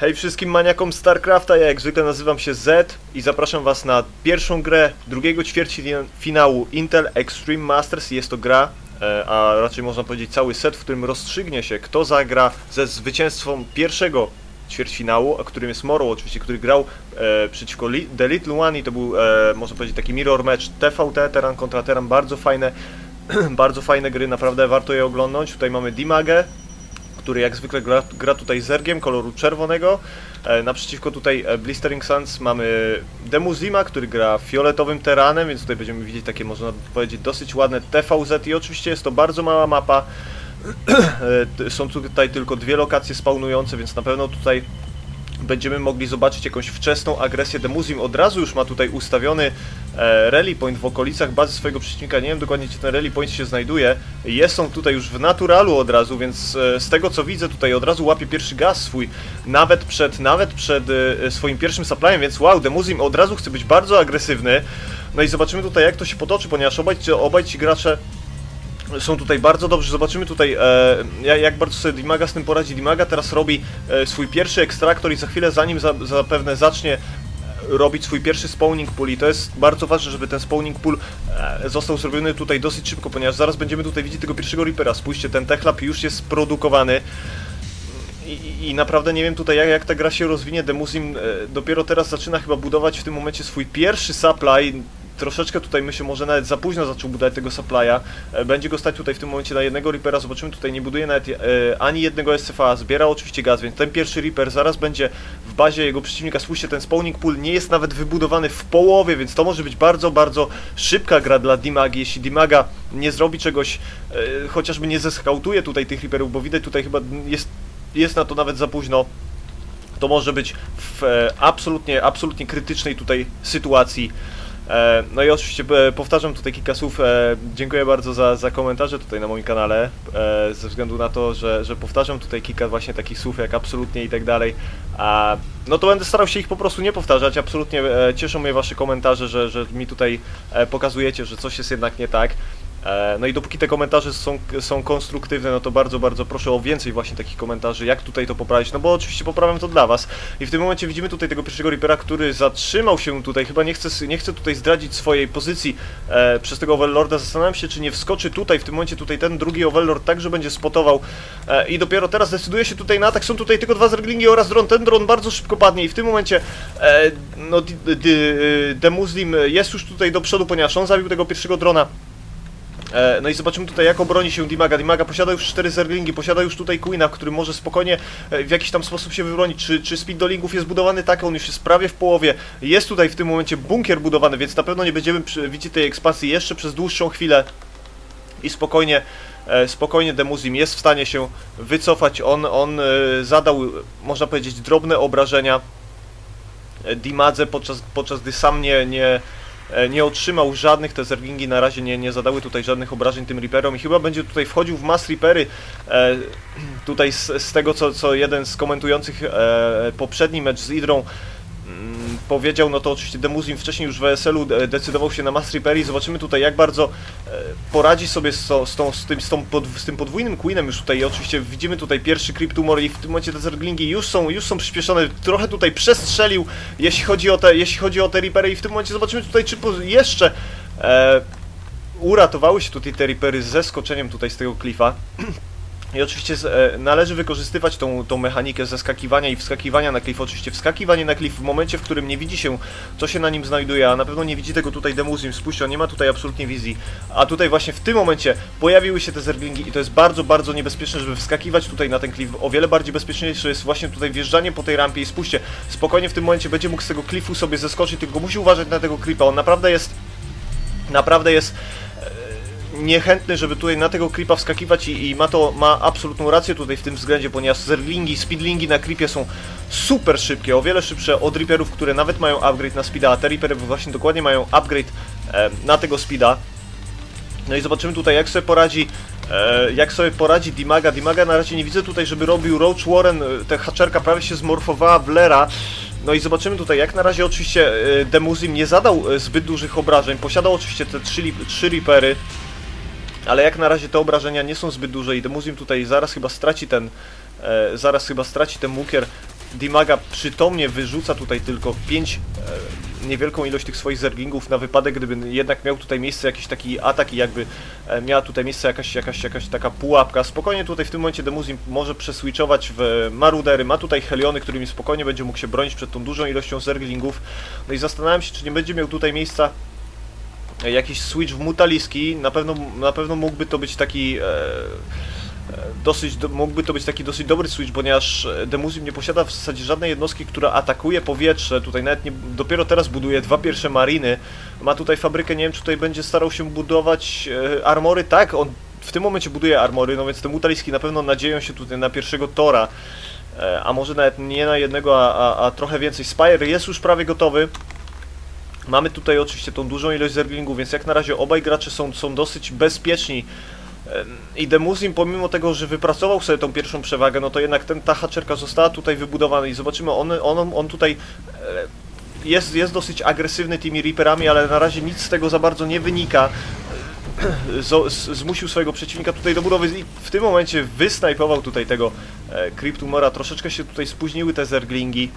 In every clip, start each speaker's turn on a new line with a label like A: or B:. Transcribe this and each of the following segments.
A: Hej wszystkim maniakom StarCrafta, ja jak zwykle nazywam się Z i zapraszam was na pierwszą grę drugiego ćwierćfinału Intel Extreme Masters. Jest to gra, e, a raczej można powiedzieć cały set, w którym rozstrzygnie się kto zagra ze zwycięstwem pierwszego ćwierćfinału, a którym jest Moro oczywiście, który grał e, przeciwko Li The Little One i to był, e, można powiedzieć, taki mirror match TVT, Teran kontra Teran, bardzo fajne, bardzo fajne gry, naprawdę warto je oglądać. Tutaj mamy Dimagę, który jak zwykle gra, gra tutaj zergiem koloru czerwonego. E, naprzeciwko tutaj e, Blistering Suns mamy Demuzima, który gra fioletowym teranem, więc tutaj będziemy widzieć takie, można powiedzieć, dosyć ładne TVZ i oczywiście jest to bardzo mała mapa. E, Są tutaj tylko dwie lokacje spawnujące, więc na pewno tutaj będziemy mogli zobaczyć jakąś wczesną agresję Demuzim. Od razu już ma tutaj ustawiony e, rally point w okolicach bazy swojego przeciwnika. Nie wiem dokładnie gdzie ten rally point się znajduje. Jest on tutaj już w naturalu od razu, więc e, z tego co widzę tutaj od razu łapie pierwszy gaz swój. Nawet przed, nawet przed e, swoim pierwszym supplyem, więc wow, Demuzim od razu chce być bardzo agresywny. No i zobaczymy tutaj jak to się potoczy, ponieważ obaj, obaj ci gracze są tutaj bardzo dobrzy. Zobaczymy tutaj, e, ja- jak bardzo sobie Dimaga z tym poradzi. Dimaga teraz robi e, swój pierwszy ekstraktor i za chwilę, zanim za, zapewne zacznie robić swój pierwszy spawning pool i to jest bardzo ważne, żeby ten spawning pool e, został zrobiony tutaj dosyć szybko, ponieważ zaraz będziemy tutaj widzieć tego pierwszego Reapera. Spójrzcie, ten techlab już jest produkowany. I, i- I naprawdę nie wiem tutaj jak, jak ta gra się rozwinie. Demusim e, dopiero teraz zaczyna chyba budować w tym momencie swój pierwszy supply. Troszeczkę tutaj myślę, może nawet za późno zaczął budować tego supply'a. E, Będzie go stać tutaj w tym momencie na jednego Reapera. Zobaczymy, tutaj nie buduje nawet e, ani jednego SCV. Zbiera oczywiście gaz, więc ten pierwszy Reaper zaraz będzie w bazie jego przeciwnika. Spójrzcie, ten spawning pool nie jest nawet wybudowany w połowie, więc to może być bardzo, bardzo szybka gra dla Dimagi. Jeśli Dimaga nie zrobi czegoś, e, chociażby nie zeskautuje tutaj tych Reaperów, bo widać tutaj chyba jest jest na to nawet za późno. To może być w absolutnie, absolutnie krytycznej tutaj sytuacji. E, no i oczywiście e, powtarzam tutaj kilka słów. E, dziękuję bardzo za, za komentarze tutaj na moim kanale. Ze względu na to, że, że powtarzam tutaj kilka właśnie takich słów jak absolutnie i tak dalej. No to będę starał się ich po prostu nie powtarzać. Absolutnie cieszą mnie wasze komentarze, że, że mi tutaj pokazujecie, że coś jest jednak nie tak. E, No i dopóki te komentarze są, są konstruktywne, no to bardzo, bardzo proszę o więcej właśnie takich komentarzy, jak tutaj to poprawić, no bo oczywiście poprawiam to dla was. I w tym momencie widzimy tutaj tego pierwszego Reapera, który zatrzymał się tutaj, chyba nie chce, nie chce tutaj zdradzić swojej pozycji e, przez tego Overlorda. Zastanawiam się, czy nie wskoczy tutaj, w tym momencie tutaj ten drugi Overlord także będzie spotował e, i dopiero teraz decyduje się tutaj na atak. Są tutaj tylko dwa zerglingi oraz dron. Ten dron bardzo szybko padnie i w tym momencie e, no, di, Demuslim jest już tutaj do przodu, ponieważ on zabił tego pierwszego drona. E, No i zobaczymy tutaj jak obroni się Dimaga. Dimaga posiada już 4 zerglingi, posiada już tutaj Queena, który może spokojnie e, w jakiś tam sposób się wybronić. Czy, czy speed dolingów jest budowany tak? On już jest prawie w połowie. Jest tutaj w tym momencie bunkier budowany, więc na pewno nie będziemy widzieć tej ekspansji jeszcze przez dłuższą chwilę. I spokojnie, e, spokojnie Demuzim jest w stanie się wycofać. On, on zadał, można powiedzieć, drobne obrażenia Dimadze, podczas, podczas gdy sam nie, nie, nie otrzymał żadnych, te zergingi na razie nie, nie zadały tutaj żadnych obrażeń tym Reaperom i chyba będzie tutaj wchodził w Mass Reapery. E, tutaj z, z tego, co, co jeden z komentujących e, poprzedni mecz z Idrą mm, powiedział, no to oczywiście Demuzim wcześniej już w ESL-u de- decydował się na Mass Reapery. Zobaczymy tutaj jak bardzo e, poradzi sobie z, z, tą, z, tym, z, tą pod, z tym podwójnym Queenem już tutaj. I oczywiście widzimy tutaj pierwszy Cryptumor i w tym momencie te zerglingi już są, już są przyspieszone. Trochę tutaj przestrzelił, jeśli chodzi o te, jeśli chodzi o te Reapery i w tym momencie zobaczymy tutaj czy jeszcze e, uratowały się tutaj te Reapery ze skoczeniem tutaj z tego klifa. I oczywiście e, należy wykorzystywać tą, tą mechanikę zeskakiwania i wskakiwania na klif. Oczywiście wskakiwanie na klif w momencie, w którym nie widzi się, co się na nim znajduje, a na pewno nie widzi tego tutaj Demuzim. Spójrzcie, on nie ma tutaj absolutnie wizji. A tutaj właśnie w tym momencie pojawiły się te zerglingi i to jest bardzo, bardzo niebezpieczne, żeby wskakiwać tutaj na ten klif. O wiele bardziej bezpieczniejsze jest właśnie tutaj wjeżdżanie po tej rampie i spójrzcie, spokojnie w tym momencie będzie mógł z tego klifu sobie zeskoczyć, tylko musi uważać na tego creepa. On naprawdę jest, naprawdę jest niechętny, żeby tutaj na tego creepa wskakiwać i, i ma to ma absolutną rację tutaj w tym względzie, ponieważ zerglingi, speedlingi na creepie są super szybkie, o wiele szybsze od reaperów, które nawet mają upgrade na speeda, a te reapery właśnie dokładnie mają upgrade e, na tego speeda. No i zobaczymy tutaj jak sobie poradzi e, jak sobie poradzi Dimaga. Dimaga na razie nie widzę tutaj, żeby robił Roach Warren, e, ta haczerka prawie się zmorfowała w Lera. No i zobaczymy tutaj, jak na razie oczywiście e, Demuzim nie zadał e, zbyt dużych obrażeń, posiadał oczywiście te trzy, trzy Reapery, ale jak na razie te obrażenia nie są zbyt duże i Demuzim tutaj zaraz chyba straci ten, e, zaraz chyba straci ten mukier Dimaga przytomnie wyrzuca tutaj tylko 5 e, niewielką ilość tych swoich zerglingów na wypadek, gdyby jednak miał tutaj miejsce jakiś taki atak i jakby e, miała tutaj miejsce jakaś, jakaś, jakaś taka pułapka. Spokojnie tutaj w tym momencie Demuzim może przeswitchować w Marudery, ma tutaj Heliony, którymi spokojnie będzie mógł się bronić przed tą dużą ilością zerglingów. No i zastanawiam się, czy nie będzie miał tutaj miejsca jakiś switch w Mutaliski, na pewno, na pewno mógłby to być taki... E, e, Dosyć, do, mógłby to być taki dosyć dobry switch, ponieważ e, Demuzim nie posiada w zasadzie żadnej jednostki, która atakuje powietrze. Tutaj nawet nie, dopiero teraz buduje dwa pierwsze mariny. Ma tutaj fabrykę, nie wiem czy tutaj będzie starał się budować e, armory. Tak, on w tym momencie buduje armory, no więc te mutaliski na pewno nadzieją się tutaj na pierwszego Tora. A może nawet nie na jednego, a, a, a trochę więcej. Spire jest już prawie gotowy. Mamy tutaj oczywiście tą dużą ilość zerglingów, więc jak na razie obaj gracze są, są dosyć bezpieczni. I Demuzim, pomimo tego, że wypracował sobie tą pierwszą przewagę, no to jednak ten, ta haczerka została tutaj wybudowana i zobaczymy, on, on, on tutaj e, jest, jest dosyć agresywny tymi Reaperami, ale na razie nic z tego za bardzo nie wynika. Z, z, zmusił swojego przeciwnika tutaj do budowy i w tym momencie wysnajpował tutaj tego e, Cryptumora. Troszeczkę się tutaj spóźniły te zerglingi.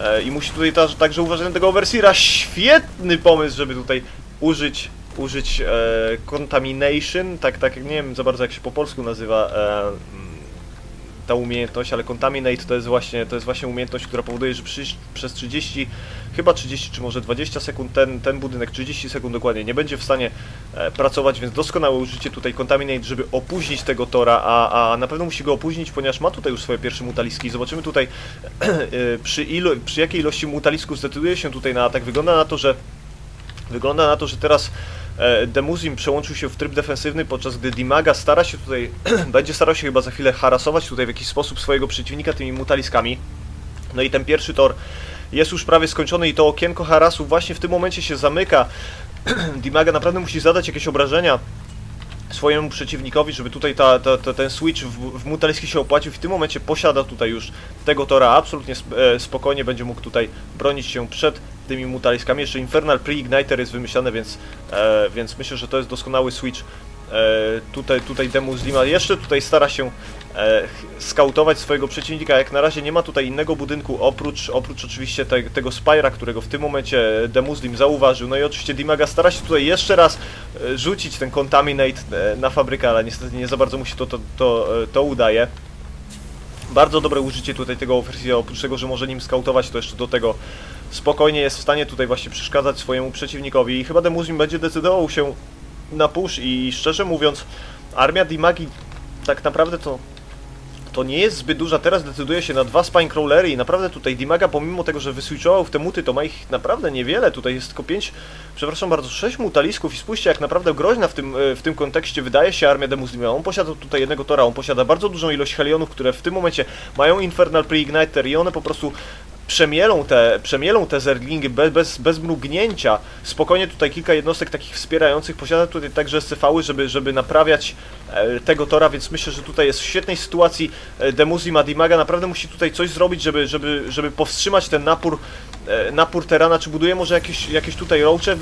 A: E, I musi tutaj ta, także uważać na tego Overseera. Świetny pomysł, żeby tutaj użyć, użyć e, Contamination. Tak, tak, nie wiem za bardzo jak się po polsku nazywa e, ta umiejętność, ale Contaminate to jest właśnie, to jest właśnie umiejętność, która powoduje, że przy, przez 30, chyba 30 czy może 20 sekund ten, ten budynek, 30 sekund dokładnie, nie będzie w stanie e, pracować, więc doskonałe użycie tutaj Contaminate, żeby opóźnić tego tora, a, a na pewno musi go opóźnić, ponieważ ma tutaj już swoje pierwsze mutaliski. Zobaczymy tutaj e, przy, ilo, przy jakiej ilości mutalisków zdecyduje się tutaj na atak. Wygląda na to, że Wygląda na to, że teraz Demuzim przełączył się w tryb defensywny, podczas gdy Dimaga stara się tutaj, będzie starał się chyba za chwilę harasować tutaj w jakiś sposób swojego przeciwnika tymi mutaliskami. No i ten pierwszy tor jest już prawie skończony i to okienko harasu właśnie w tym momencie się zamyka. Dimaga naprawdę musi zadać jakieś obrażenia swojemu przeciwnikowi, żeby tutaj ta, ta, ta, ten switch w, w mutaliski się opłacił. W tym momencie posiada tutaj już tego tora absolutnie e, spokojnie, będzie mógł tutaj bronić się przed tymi mutaliskami. Jeszcze Infernal Pre-Igniter jest wymyślany, więc, e, więc myślę, że to jest doskonały switch. E, tutaj, tutaj Demus Lima jeszcze tutaj stara się e, skautować swojego przeciwnika. Jak na razie nie ma tutaj innego budynku oprócz, oprócz oczywiście te, tego Spyra, którego w tym momencie Demuslim zauważył. No i oczywiście Dimaga stara się tutaj jeszcze raz e, rzucić ten Contaminate e, na fabrykę, ale niestety nie za bardzo mu się to, to, to, e, to udaje. Bardzo dobre użycie tutaj tego Overseera, oprócz tego, że może nim skautować, to jeszcze do tego spokojnie jest w stanie tutaj właśnie przeszkadzać swojemu przeciwnikowi i chyba Demuzim będzie decydował się na push i szczerze mówiąc armia Dimagi tak naprawdę to to nie jest zbyt duża, teraz decyduje się na dwa Spinecrawlery i naprawdę tutaj Dimaga pomimo tego, że wyswitchował w te muty, to ma ich naprawdę niewiele, tutaj jest tylko 5, przepraszam bardzo, 6 mutalisków i spójrzcie jak naprawdę groźna w tym, e, w tym kontekście wydaje się armia Demuslima. On posiada tutaj jednego tora, on posiada bardzo dużą ilość helionów, które w tym momencie mają Infernal Pre-Igniter i one po prostu przemielą te, przemielą te zerglingi bez, bez, bez mrugnięcia. Spokojnie tutaj kilka jednostek takich wspierających posiada tutaj także SCV-y, żeby, żeby naprawiać e, tego tora, więc myślę, że tutaj jest w świetnej sytuacji e, Demuzima Dimaga. Naprawdę musi tutaj coś zrobić, żeby, żeby, żeby powstrzymać ten napór, e, napór terana. Czy buduje może jakieś, jakieś tutaj roache?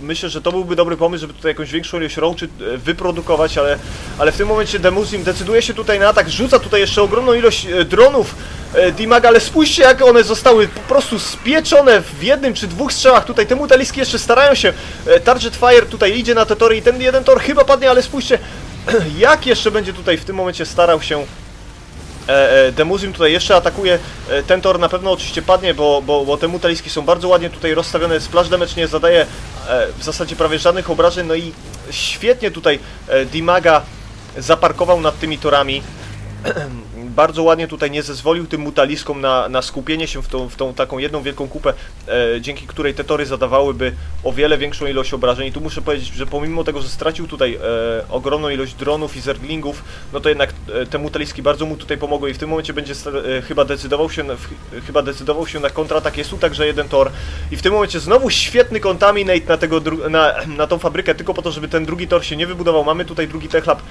A: Myślę, że to byłby dobry pomysł, żeby tutaj jakąś większą ilość roachy e, wyprodukować, ale, ale w tym momencie Demuzim decyduje się tutaj na atak, rzuca tutaj jeszcze ogromną ilość dronów e, Dimaga, ale spójrzcie jak one zostały po prostu spieczone w jednym czy dwóch strzałach. Tutaj te mutaliski jeszcze starają się. e, Target Fire tutaj idzie na te tory i ten jeden tor chyba padnie, ale spójrzcie jak jeszcze będzie tutaj w tym momencie starał się e, Demuzim tutaj jeszcze atakuje, ten tor na pewno oczywiście padnie, bo, bo, bo te mutaliski są bardzo ładnie tutaj rozstawione, splash damage nie zadaje w zasadzie prawie żadnych obrażeń, no i świetnie tutaj Dimaga zaparkował nad tymi torami. Bardzo ładnie tutaj nie zezwolił tym mutaliskom na, na skupienie się w tą, w tą taką jedną wielką kupę, e, dzięki której te tory zadawałyby o wiele większą ilość obrażeń. I tu muszę powiedzieć, że pomimo tego, że stracił tutaj e, ogromną ilość dronów i zerglingów, no to jednak e, te mutaliski bardzo mu tutaj pomogły i w tym momencie będzie e, chyba decydował się na, w, chyba decydował się na kontratak. Jest tu także jeden tor i w tym momencie znowu świetny contaminate na, tego na, na tą fabrykę, tylko po to, żeby ten drugi tor się nie wybudował. Mamy tutaj drugi techlab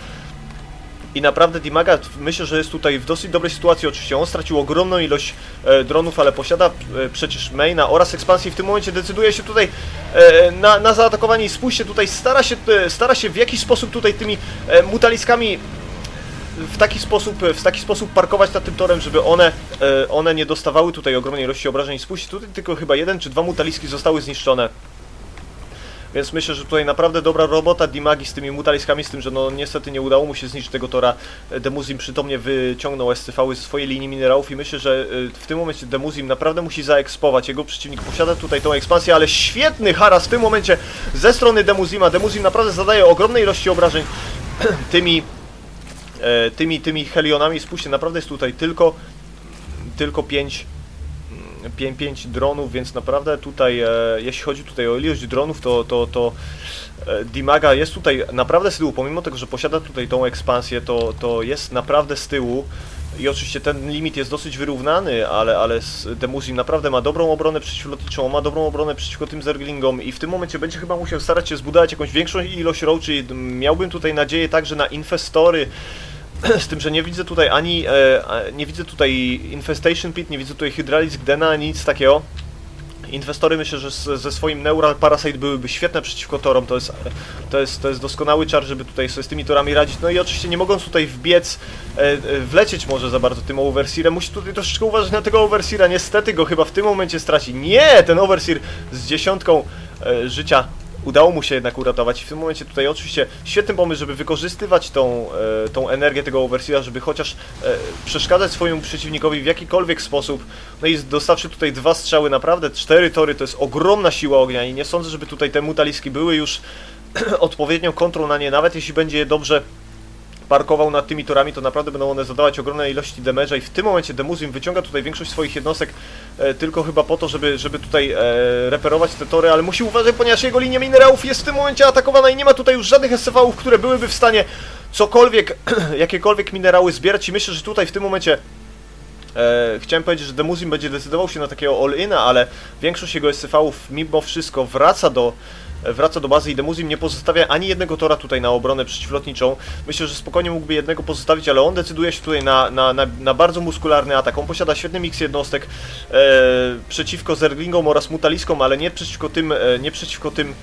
A: i naprawdę Dimaga myślę, że jest tutaj w dosyć dobrej sytuacji. Oczywiście on stracił ogromną ilość e, dronów, ale posiada e, przecież maina oraz ekspansji. W tym momencie decyduje się tutaj e, na, na zaatakowanie i spójrzcie tutaj stara się, e, stara się w jakiś sposób tutaj tymi e, mutaliskami w taki sposób, w taki sposób parkować nad tym torem, żeby one, e, one nie dostawały tutaj ogromnej ilości obrażeń. Spójrzcie, tutaj tylko chyba jeden czy dwa mutaliski zostały zniszczone. Więc myślę, że tutaj naprawdę dobra robota Dimagi z tymi mutaliskami, z tym, że no niestety nie udało mu się zniszczyć tego tora. Demuzim przytomnie wyciągnął SCV ze swojej linii minerałów i myślę, że y, w tym momencie Demuzim naprawdę musi zaekspować. Jego przeciwnik posiada tutaj tą ekspansję, ale świetny haras w tym momencie ze strony Demuzima. Demuzim naprawdę zadaje ogromne ilości obrażeń tymi, e, tymi, tymi Helionami. Spójrzcie, naprawdę jest tutaj tylko, tylko 5 5, 5 dronów, więc naprawdę tutaj, e, jeśli chodzi tutaj o ilość dronów, to, to, to e, Dimaga jest tutaj naprawdę z tyłu, pomimo tego, że posiada tutaj tą ekspansję, to, to jest naprawdę z tyłu. I oczywiście ten limit jest dosyć wyrównany, ale, ale Demuzim naprawdę ma dobrą obronę przeciwlotniczą, ma dobrą obronę przeciwko tym zerglingom i w tym momencie będzie chyba musiał starać się zbudować jakąś większą ilość roaczy. Miałbym tutaj nadzieję także na infestory, z tym, że nie widzę tutaj ani, e, nie widzę tutaj Infestation Pit, nie widzę tutaj Hydralisk Dena, nic takiego. Inwestory myślę, że ze swoim Neural Parasite byłyby świetne przeciwko torom, to jest, to jest, to jest doskonały czar, żeby tutaj sobie z tymi torami radzić. No i oczywiście nie mogąc tutaj wbiec, e, e, wlecieć może za bardzo tym Overseerem, musi tutaj troszeczkę uważać na tego Overseera, niestety go chyba w tym momencie straci. Nie, ten Overseer z dziesiątką życia udało mu się jednak uratować i w tym momencie tutaj oczywiście świetny pomysł, żeby wykorzystywać tą, e, tą energię tego Overseera, żeby chociaż e, przeszkadzać swojemu przeciwnikowi w jakikolwiek sposób. No i dostawszy tutaj dwa strzały, naprawdę cztery tory to jest ogromna siła ognia i nie sądzę, żeby tutaj te mutaliski były już odpowiednią kontrą na nie, nawet jeśli będzie je dobrze parkował nad tymi torami, to naprawdę będą one zadawać ogromne ilości damage'a i w tym momencie Demuzim wyciąga tutaj większość swoich jednostek e, tylko chyba po to, żeby, żeby tutaj e, reperować te tory, ale musi uważać, ponieważ jego linia minerałów jest w tym momencie atakowana i nie ma tutaj już żadnych SCV-ów, które byłyby w stanie cokolwiek, jakiekolwiek minerały zbierać. I myślę, że tutaj w tym momencie E, chciałem powiedzieć, że Demuzim będzie decydował się na takiego all-ina, ale większość jego SCV-ów mimo wszystko wraca do, wraca do bazy i Demuzim nie pozostawia ani jednego tora tutaj na obronę przeciwlotniczą. Myślę, że spokojnie mógłby jednego pozostawić, ale on decyduje się tutaj na, na, na, na bardzo muskularny atak. On posiada świetny miks jednostek e, przeciwko Zerglingom oraz Mutaliskom, ale nie przeciwko tym, e, nie przeciwko tym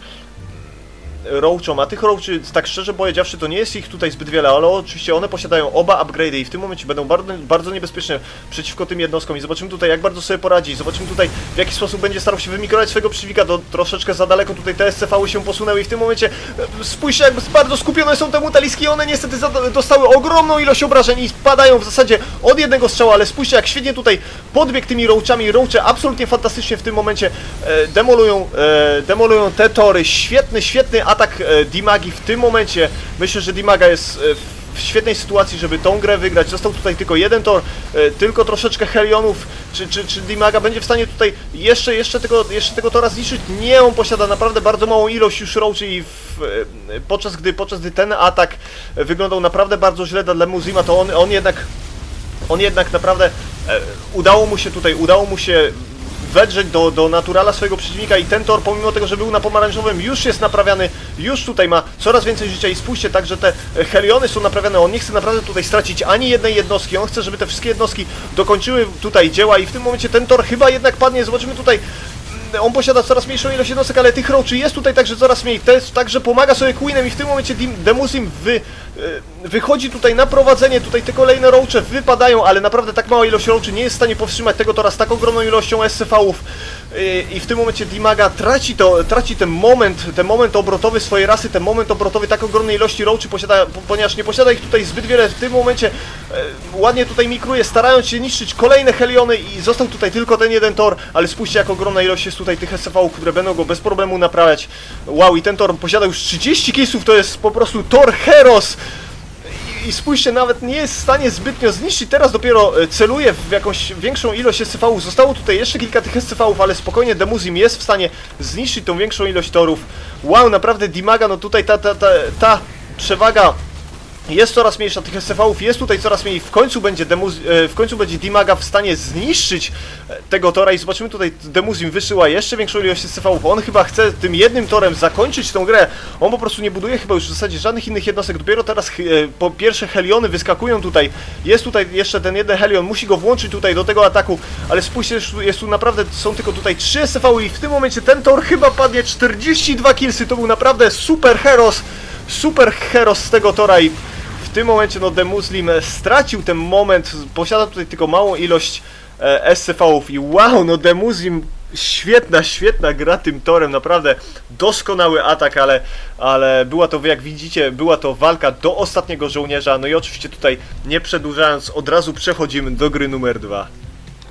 A: Roachom, a tych Roachy, tak szczerze powiedziawszy, to nie jest ich tutaj zbyt wiele, ale oczywiście one posiadają oba upgrade'y i w tym momencie będą bardzo, bardzo niebezpieczne przeciwko tym jednostkom i zobaczymy tutaj, jak bardzo sobie poradzi, zobaczymy tutaj, w jaki sposób będzie starał się wymikrować swojego przeciwnika, do troszeczkę za daleko tutaj te SCV-y się posunęły i w tym momencie e, spójrzcie, jak bardzo skupione są te mutaliski, one niestety dostały ogromną ilość obrażeń i spadają w zasadzie od jednego strzała, ale spójrzcie, jak świetnie tutaj podbieg tymi Roachami, Roache absolutnie fantastycznie w tym momencie e, demolują, e, demolują te tory, świetny, świetny atak e, Dimagi w tym momencie, myślę, że Dimaga jest e, w świetnej sytuacji, żeby tą grę wygrać. Został tutaj tylko jeden tor, e, tylko troszeczkę Helionów. Czy, czy, czy Dimaga będzie w stanie tutaj jeszcze, jeszcze, tego, jeszcze tego tora zniszczyć? Nie, on posiada naprawdę bardzo małą ilość już roaczy i w, podczas, gdy, podczas gdy ten atak wyglądał naprawdę bardzo źle dla Lemuzima, to on, on jednak on jednak naprawdę e, udało mu się tutaj, udało mu się wedrzeć do, do naturala swojego przeciwnika i ten tor, pomimo tego, że był na pomarańczowym, już jest naprawiany, już tutaj ma coraz więcej życia i spójrzcie, także te e, Heliony są naprawiane, on nie chce naprawdę tutaj stracić ani jednej jednostki, on chce, żeby te wszystkie jednostki dokończyły tutaj dzieła i w tym momencie ten tor chyba jednak padnie, zobaczymy tutaj on posiada coraz mniejszą ilość jednostek, ale tych roczy jest tutaj także coraz mniej. Też także pomaga sobie Queenem i w tym momencie Demusim wy, wychodzi tutaj na prowadzenie. Tutaj te kolejne rocze wypadają, ale naprawdę tak mała ilość roczy nie jest w stanie powstrzymać tego tora z tak ogromną ilością SCV-ów. E, I w tym momencie Dimaga traci, to, traci ten moment, ten moment obrotowy swojej rasy, ten moment obrotowy tak ogromnej ilości roczy posiada, po- ponieważ nie posiada ich tutaj zbyt wiele w tym momencie. E, ładnie tutaj mikruje, starając się niszczyć kolejne Heliony i został tutaj tylko ten jeden tor, ale spójrzcie jak ogromna ilość jest tutaj tych SCV, które będą go bez problemu naprawiać. Wow, i ten tor posiada już 30 case'ów, to jest po prostu tor Heros! I- spójrzcie, nawet nie jest w stanie zbytnio zniszczyć, teraz dopiero e, celuje w jakąś większą ilość SCV-ów. Zostało tutaj jeszcze kilka tych SCV-ów, ale spokojnie Demuzim jest w stanie zniszczyć tą większą ilość torów. Wow, naprawdę Dimaga, no tutaj ta, ta, ta, ta przewaga jest coraz mniejsza tych SCV-ów, jest tutaj coraz mniej. W końcu będzie Demuz, e, w końcu będzie Dimaga w stanie zniszczyć e, tego tora i zobaczymy tutaj Demuzim wysyła jeszcze większą ilość SCV-ów. On chyba chce tym jednym torem zakończyć tą grę. On po prostu nie buduje chyba już w zasadzie żadnych innych jednostek. Dopiero teraz e, po pierwsze Heliony wyskakują tutaj. Jest tutaj jeszcze ten jeden Helion, musi go włączyć tutaj do tego ataku, ale spójrzcie, jest tu- jest tu naprawdę, są tylko tutaj 3 SCV i w tym momencie ten tor chyba padnie 42 killsy. To był naprawdę super heros, super heros z tego tora i w tym momencie no Demuslim stracił ten moment, posiada tutaj tylko małą ilość e, SCV-ów i wow, no Demuslim świetna, świetna gra tym torem, naprawdę doskonały atak, ale, ale była to, jak widzicie, była to walka do ostatniego żołnierza, no i oczywiście tutaj nie przedłużając, od razu przechodzimy do gry numer dwa.